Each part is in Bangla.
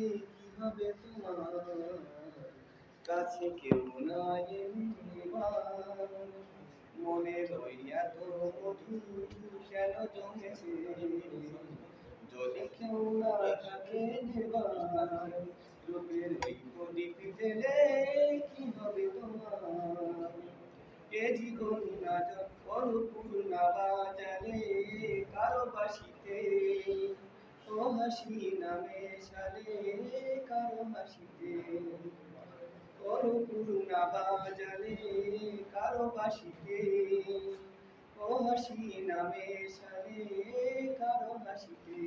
কি হবে তোমার কাছে কেউ নাই মনে রইয়া তো কেন জমেছে। যদি কেউ না থাকে রূপের ওই প্রদীপ জেলে কি হবে তোমার? এ জীবন না অরূপূর্ণা হাসি নামে সালে কারও হাসিতে অরূপূর্ণা বাজালে কারও বাসিতে ও হাসি নামে সালে কারও হাসিতে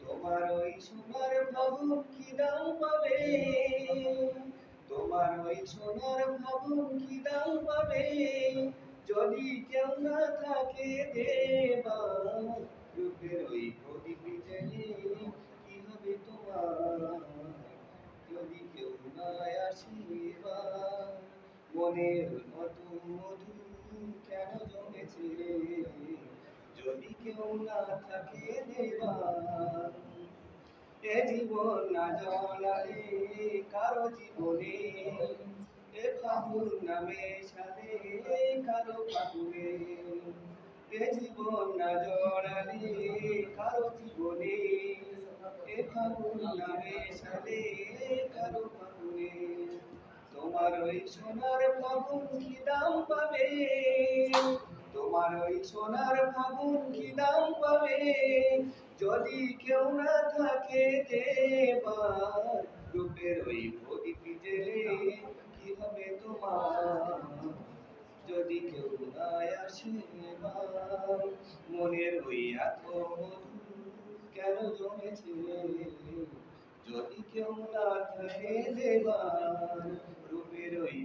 তোমার ওই সোনার ভাবুক কি দাম পাবে? তোমার ওই সোনার ভাবুক কি দাম পাবে? যদি কেউ না থাকে দেবা। মনের মতো কেন জমেছে যদি কেউ না থাকে এ জীবন না জলালে কারও জীবনে? এ ফাগুন নামে সাথে কারও ফাগুনে এ জীবন না জড়ালে কারও জীবনে? এ ফাগুন নামে সাথে কারও ওই সোনার ফাগুন কি দাম পাবে? তোমার ওই সোনার ফাগুন কি দাম পাবে? যদি কেউ না থাকে দেবার, রূপের ওই প্রদীপ জেলে কি হবে তোমার? যদি কেউ না আসে মনের ওই এত কেন জমেছে? যদি কেউ না থাকে দেবার ওই